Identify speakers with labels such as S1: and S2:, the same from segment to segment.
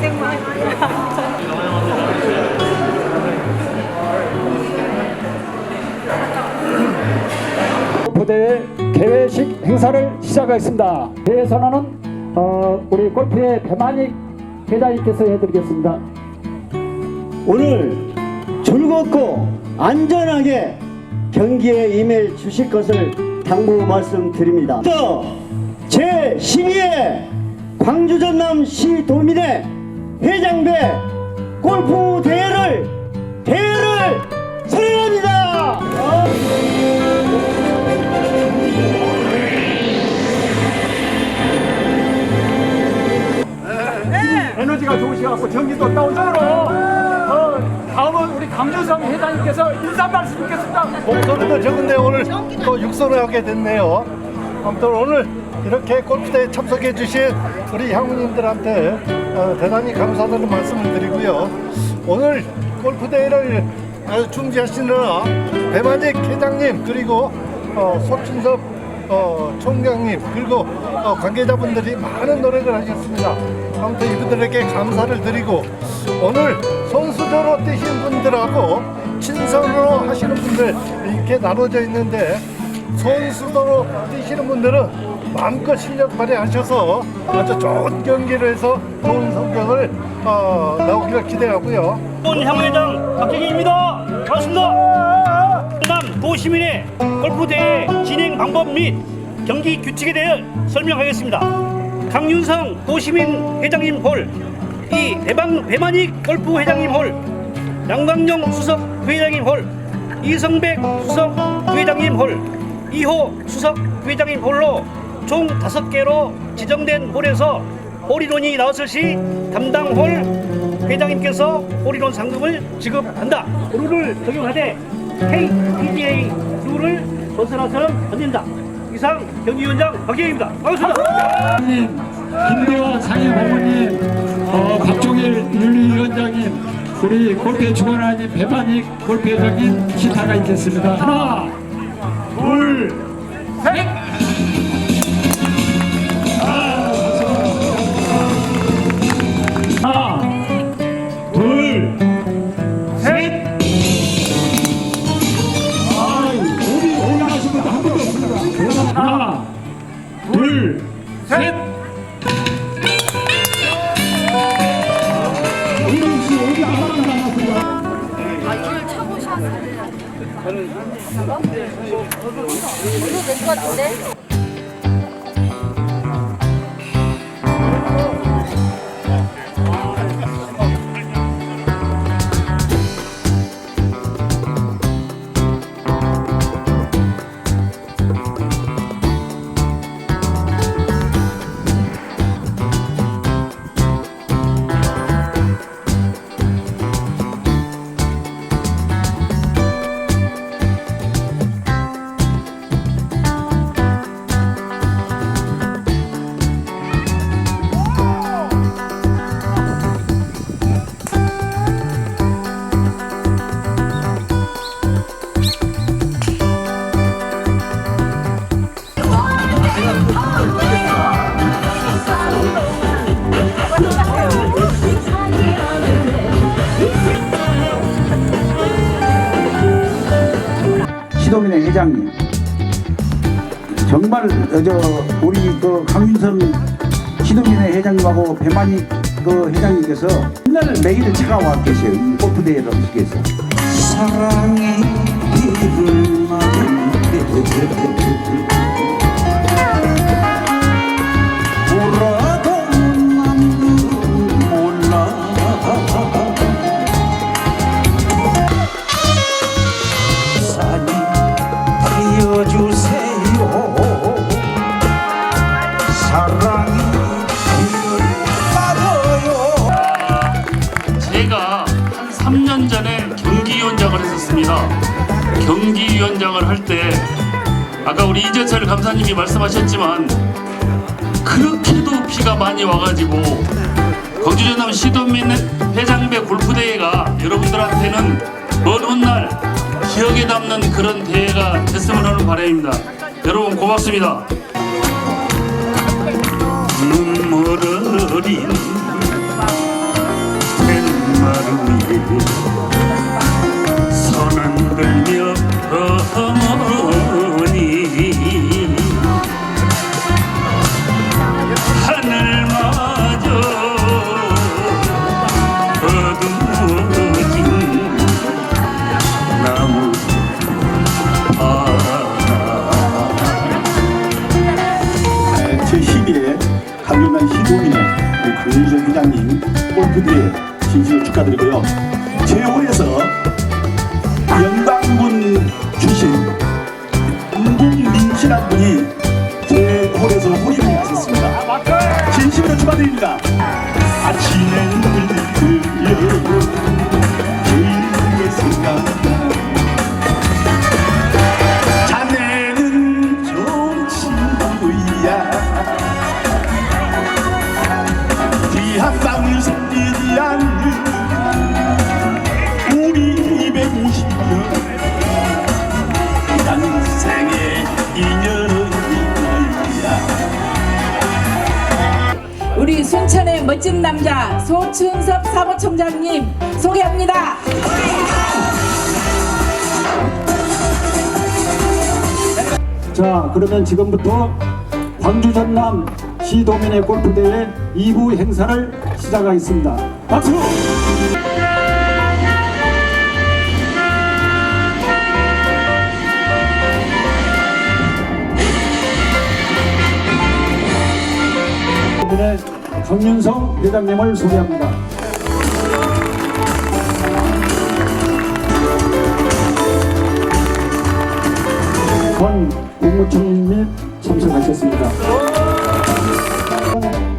S1: 생만 부대의 개회식 행사를 시작하겠습니다. 대선언은 어, 우리 골프의 배만익 회장님께서 해드리겠습니다.
S2: 오늘 즐겁고 안전하게 경기에 임해 주실 것을 당부 말씀드립니다. 또 제12회 광주 전남 시도민의 회장배 골프 대회를 대회를 선언합니다.
S1: 에너지가 좋으셔갖고 전기도 다운으로 어, 다음은 우리 강주성 회장님께서 인사 말씀 있겠습니다.
S3: 목소리도 적은데 오늘 또 육선을 하게 됐네요. 아무튼 오늘 이렇게 골프대에 참석해 주신 우리 향우님들한테 어, 대단히 감사하다는 말씀을 드리고요. 오늘 골프대회를 아주 중지하시느라 배만직 회장님 그리고 어, 어, 총장님 그리고 어, 관계자분들이 많은 노력을 하셨습니다. 아무튼 이분들에게 감사를 드리고 오늘 선수조로 뛰신 분들하고 친선으로 하시는 분들 이렇게 나눠져 있는데 선수도로 뛰시는 분들은 마음껏 실력 발휘하셔서 아주 좋은 경기를 해서 좋은 성적을 어, 나오기를 기대하고요.
S4: 본 향후회장 박경희입니다. 반갑습니다. 전남 도시민의 골프대회 진행 방법 및 경기 규칙에 대해 설명하겠습니다. 강윤성 도시민 회장님 홀, 이 대방 배만익 골프 회장님 홀, 양광용 수석 부회장님 홀, 이성백 수석 부회장님 홀, 2호 수석 부회장님 홀로 총 5개로 지정된 홀에서 홀이론이 나왔을 시 담당 홀 회장님께서 홀이론 상금을 지급한다. 룰을 적용하되 KPGA 룰을 벗어나서는 안 된다. 이상 경기위원장 박기영입니다. 반갑습니다.
S1: 님, 김대화 상임고문님, 어, 박종일 윤리위원장님, 우리 골프의 주관하님 배만익 골프회장님 기타가 있겠습니다. 하나, 둘, 셋.
S5: 될것 같은데?
S6: 시도민의 회장님. 정말 어, 저 우리 그 강윤성 시도민의 회장님하고 배만희 그 회장님께서 맨날 매일 찾아와 계세요 이 대회를 하시겠어 사랑이 이를 돌아
S7: 말씀하셨지만 그렇게도 비가 많이 와가지고 광주 전남 시도민 회장배 골프대회가 여러분들한테는 먼 훗날 기억에 남는 그런 대회가 됐으면 하는 바람입니다. 여러분 고맙습니다. 눈물 어린 뱃마루 위에
S8: 남자 소춘섭 사무총장님 소개합니다.
S1: 자 그러면 지금부터 광주 전남 시도민의 골프대회 2부 행사를 시작하겠습니다. 박수! 강윤성 회장님을 소개합니다. 권 국무총리님 참석하셨습니다.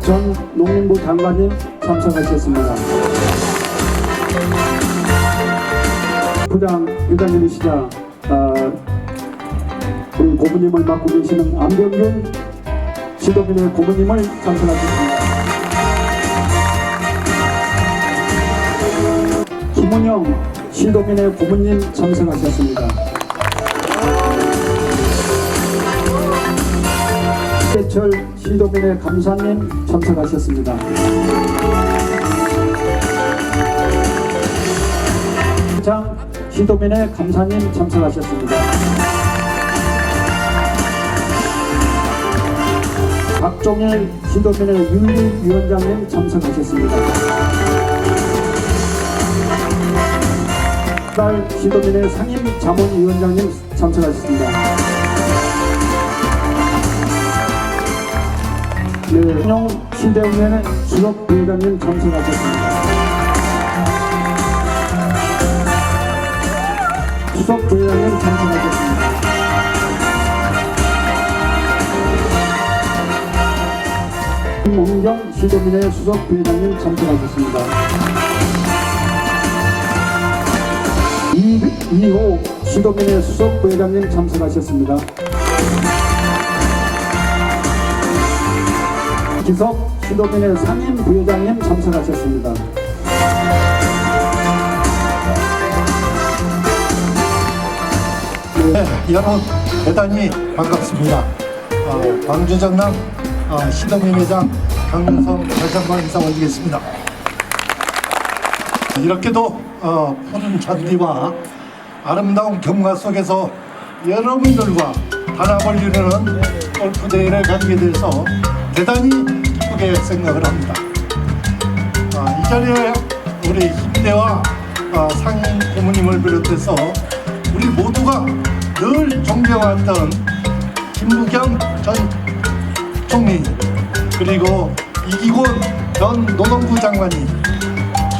S1: 전 농림부 장관님 참석하셨습니다. 부장 회장님이시자 어, 우리 고모님을 맡고 계시는 안병균 시도민의 고모님을 참석하셨습니다. 김은영 시도민의 고모님 참석하셨습니다. 해철 시도민의 감사님 참석하셨습니다. 장 시도민의 감사님 참석하셨습니다. 박종일 시도민의 윤리위원장님 참석하셨습니다. 달 시도민의 상임 자문위원장님 참석하셨습니다. 네, 신용 시대운의 수석 부회장님 참석하셨습니다. 수석 부회장님 참석하셨습니다. 김문경 시도민의 수석 부회장님 참석하셨습니다. 이, 이호 시도민의 수석 부회장님 참석하셨습니다. 기석 시도민의 상임 부회장님 참석하셨습니다.
S3: 네, 여러분 대단히 반갑습니다. 어, 광주 전남 어, 시도민 회장 강윤성 다시 한번 인사 올리겠습니다. 이렇게도 어, 푸른 잔디와 아름다운 경과 속에서 여러분들과 단합을 이루는 골프 대회를 가지게 돼서 대단히 기쁘게 생각을 합니다. 아, 이 자리에 우리 힘대와 아, 상임 고모님을 비롯해서 우리 모두가 늘 존경했던 김부겸 전 총리 그리고 이기곤 전 노동부 장관이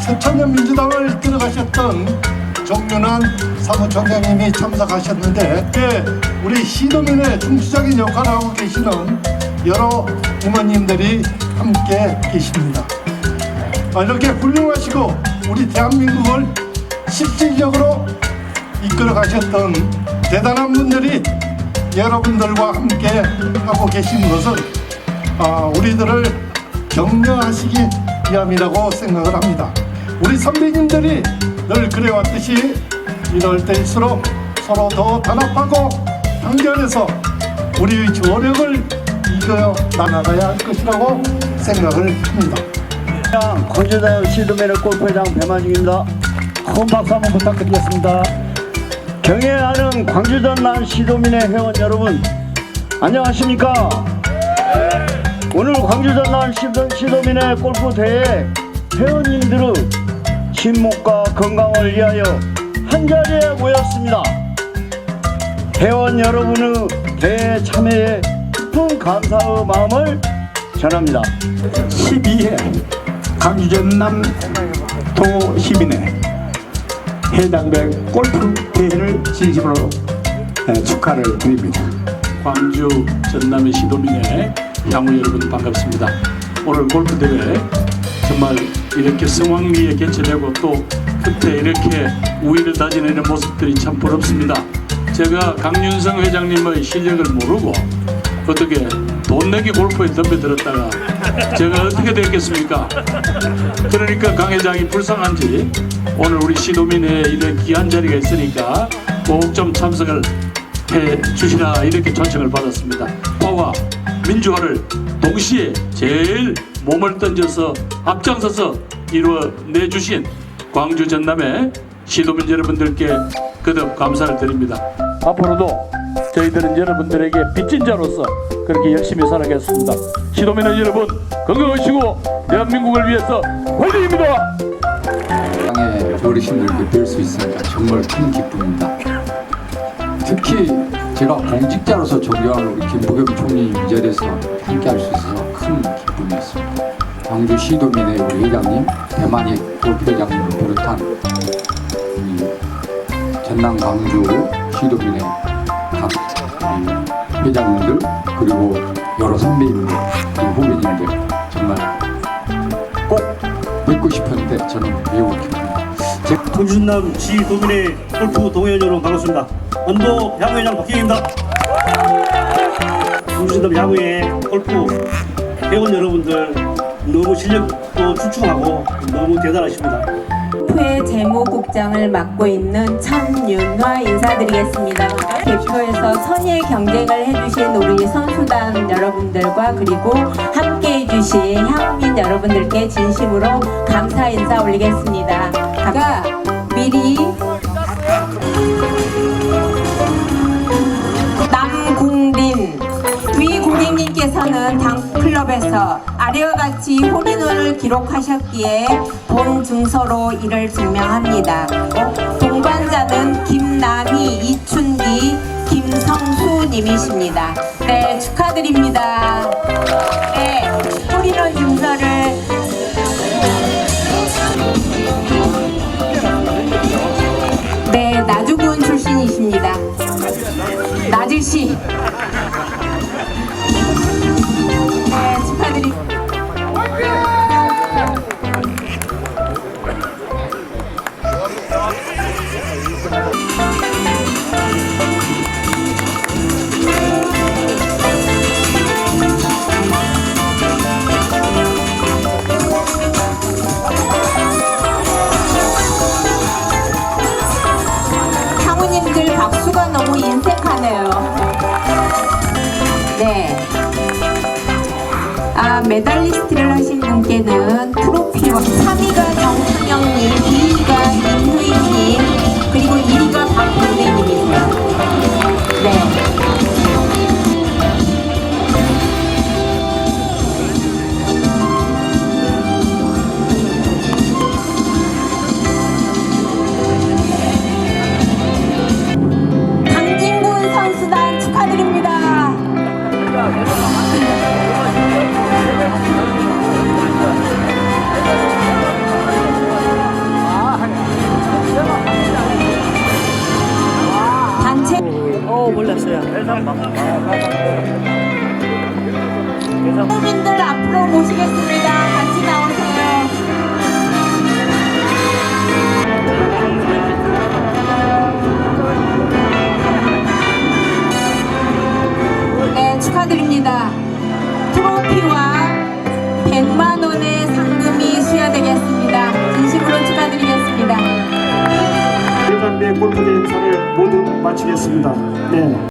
S3: 새천년 민주당을 들어가셨던 정윤환 사무총장님이 참석하셨는데 예, 우리 시도민의 중추적인 역할을 하고 계시는 여러 부모님들이 함께 계십니다. 아, 이렇게 훌륭하시고 우리 대한민국을 실질적으로 이끌어 가셨던 대단한 분들이 여러분들과 함께 하고 계신 것은 아, 우리들을 격려하시기 위함이라고 생각을 합니다. 우리 선배님들이 늘 그래왔듯이 이럴 때일수록 서로 더 단합하고 단결해서 우리의 조력을 이끌어 나가야 할 것이라고 생각을 합니다.
S2: 광주대학 시도민의 골프회장 배만식입니다.
S1: 큰 박수 한번 부탁드리겠습니다.
S2: 경애하는 광주 전남 시도민의 회원 여러분 안녕하십니까? 오늘 광주 전남 시도, 시도민의 골프 대회 회원님들의 친목과 건강을 위하여 한 자리에 모였습니다. 회원 여러분의 대회 참여에 깊은 감사의 마음을 전합니다.
S6: 12회 강주 전남
S9: 도시민의 해당된 골프 대회를 진심으로 에, 축하를 드립니다.
S7: 광주 전남의 시도민의 향후 여러분 반갑습니다. 오늘 골프 대회 정말 이렇게 성황리에 개최되고 또 끝에 이렇게 우위를 다지내는 모습들이 참 부럽습니다. 제가 강윤성 회장님의 실력을 모르고 어떻게 돈 내기 골프에 덤벼들었다가 제가 어떻게 됐겠습니까? 그러니까 강 회장이 불쌍한지 오늘 우리 시도민의 이런 귀한 자리가 있으니까 꼭 좀 참석을 해 주시라 이렇게 초청을 받았습니다. 화와 민주화를 동시에 제일 몸을 던져서 앞장서서 이루어내 주신 광주 전남의 시도민 여러분들께 거듭 감사를 드립니다. 앞으로도 저희들은 여러분들에게 빚진 자로서 그렇게 열심히 살아가겠습니다. 시도민의 여러분 건강하시고 대한민국을 위해서 화이팅입니다.
S10: 땅의 어르신들께 뵐수 있으니까 정말 큰 기쁨입니다. 특히 제가 공직자로서 존경하는 우리 김부겸 총리님 이 자리에서 함께할 수 있어서 큰 기쁨이었습니다. 광주 시도민의 우리 회장님, 대만의 골프 회장님을 비롯한 우리 전남 광주 시도민의 각 회장님들 그리고 여러 선배님들 그리고 후배님들 정말 꼭 뵙고 싶었는데 저는 매우 기쁩니다. 제
S4: 광주전남 시도민의 골프 동호회 여러분 반갑습니다. 언도 향후회장 박경입니다. 광주전남 향후회 골프 회원 여러분들 너무 실력도 출중하고 너무 대단하십니다.
S3: 회 재무국장을 맡고 있는 천윤화 인사드리겠습니다. 대표에서 선의 경쟁을 해주신 우리 선수단 여러분들과 그리고 함께 해주신 향민 여러분들께 진심으로 감사 인사 올리겠습니다. 제가 미리 위 고객님께서는 당 클럽에서 아래와 같이 홀인원을 기록하셨기에 본 증서로 이를 증명합니다. 동반자는 김남희, 이춘기, 김성수님이십니다. 네, 축하드립니다. 네, 아, 메달리스트를 하신 분께는 트로피와 3위가 정순영님, 2위가 임후희님, 그리고 1위가 박근혜님이세요. 네. 국민들 앞으로 모시겠습니다. 같이 나오세요. 네, 축하드립니다. 트로피와 100만 원의 상금이 수여되겠습니다. 진심으로 축하드리겠습니다.
S1: 대단대 골프 대 행사를 모두 마치겠습니다. 네.